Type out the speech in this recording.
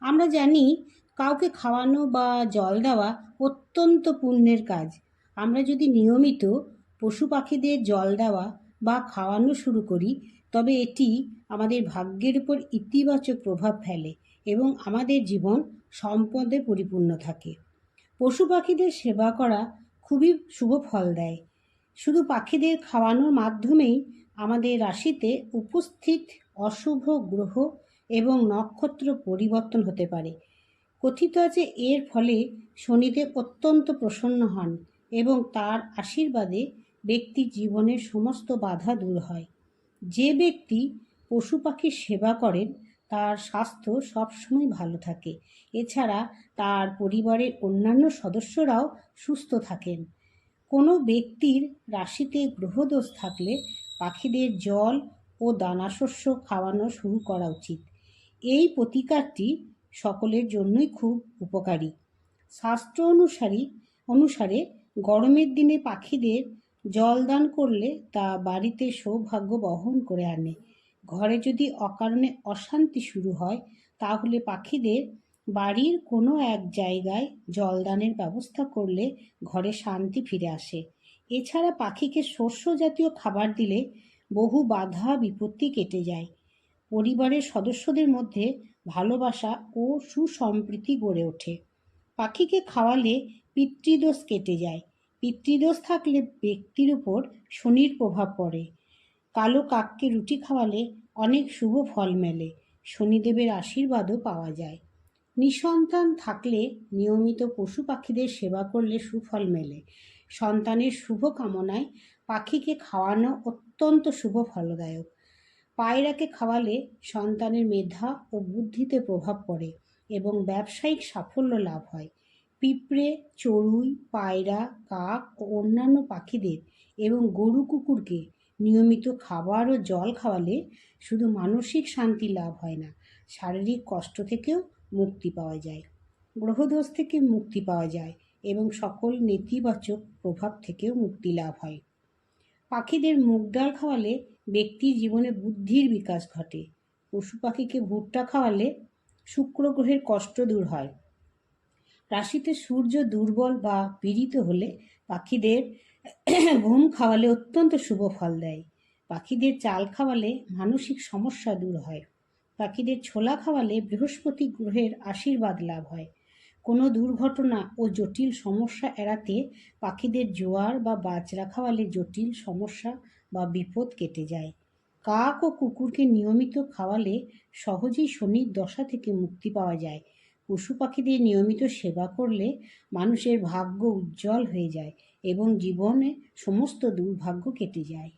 আমরা জানি কাউকে খাওয়ানো বা জল দেওয়া অত্যন্ত পুণ্যের কাজ। আমরা যদি নিয়মিত পশু পাখিদের জল দেওয়া বা খাওয়ানো শুরু করি, তবে এটি আমাদের ভাগ্যের উপর ইতিবাচক প্রভাব ফেলে এবং আমাদের জীবন সম্পদে পরিপূর্ণ থাকে। পশু পাখিদের সেবা করা খুবই শুভ ফল দেয়। শুধু পাখিদের খাওয়ানোর মাধ্যমেই আমাদের রাশিতে উপস্থিত অশুভ গ্রহ এবং নক্ষত্র পরিবর্তন হতে পারে। কথিত আছে, এর ফলে শনিদেব অত্যন্ত প্রসন্ন হন এবং তার আশীর্বাদে ব্যক্তির জীবনের সমস্ত বাধা দূর হয়। যে ব্যক্তি পশু পাখির সেবা করেন, তার স্বাস্থ্য সবসময় ভালো থাকে। এছাড়া তার পরিবারের অন্যান্য সদস্যরাও সুস্থ থাকেন। কোনো ব্যক্তির রাশিতে গ্রহদোষ থাকলে পাখিদের জল ও দানাশস্য খাওয়ানো শুরু করা উচিত। এই প্রতিকারটি সকলের জন্যই খুব উপকারী। শাস্ত্র অনুসারী, অনুসারে গরমের দিনে পাখিদের জল দান করলে তা বাড়িতে সৌভাগ্য বহন করে আনে। ঘরে যদি অকারণে অশান্তি শুরু হয়, তাহলে পাখিদের বাড়ির কোনো এক জায়গায় জলদানের ব্যবস্থা করলে ঘরে শান্তি ফিরে আসে। এছাড়া পাখিকে শস্য জাতীয় খাবার দিলে বহু বাধা বিপত্তি কেটে যায়। পরিবারের সদস্যদের মধ্যে ভালোবাসা ও সুসম্প্রীতি গড়ে ওঠে। পাখিকে খাওয়ালে পিতৃদোষ কেটে যায়। পিতৃদোষ থাকলে ব্যক্তির উপর শনির প্রভাব পড়ে। কালো কাককে রুটি খাওয়ালে অনেক শুভ ফল মেলে। শনিদেবের আশীর্বাদও পাওয়া যায়। নিঃসন্তান থাকলে নিয়মিত পশু পাখিদের সেবা করলে সুফল মেলে। সন্তানের শুভ কামনায় পাখিকে খাওয়ানো অত্যন্ত শুভ ফলদায়ক। পায়রাকে খাওয়ালে সন্তানের মেধা ও বুদ্ধিতে প্রভাব পড়ে এবং ব্যবসায়িক সাফল্য লাভ হয়। পিঁপড়ে, চড়ুই, পায়রা, কাক ও অন্যান্য পাখিদের এবং গরু কুকুরকে নিয়মিত খাবার ও জল খাওয়ালে শুধু মানসিক শান্তি লাভ হয় না, শারীরিক কষ্ট থেকেও মুক্তি পাওয়া যায়। গ্রহদোষ থেকে মুক্তি পাওয়া যায় এবং সকল নেতিবাচক প্রভাব থেকেও মুক্তি লাভ হয়। পাখিদের মুগ ডাল খাওয়ালে ব্যক্তির জীবনে বুদ্ধির বিকাশ ঘটে। পশু পাখিকে ভুট্টা খাওয়ালে শুক্র গ্রহের কষ্ট দূর হয়। রাশিতে সূর্য দুর্বল বা পীড়িত হলে পাখিদের ঘুম খাওয়ালে অত্যন্ত শুভ ফল দেয়। পাখিদের চাল খাওয়ালে মানসিক সমস্যা দূর হয়। পাখিদের ছোলা খাওয়ালে বৃহস্পতি গ্রহের আশীর্বাদ লাভ হয়। কোনো দুর্ঘটনা ও জটিল সমস্যা এড়াতে পাখিদের জোয়ার বা বাজরা খাওয়ালে জটিল সমস্যা বিপদ কেটে যায়। কাক ও কুকুরকে নিয়মিত খাওয়ালে সহজেই শনির দশা থেকে মুক্তি পাওয়া যায়। পশু পাখিদের নিয়মিত সেবা করলে মানুষের ভাগ্য উজ্জ্বল হয়ে যায় এবং জীবনে সমস্ত দুর্ভাগ্য কেটে যায়।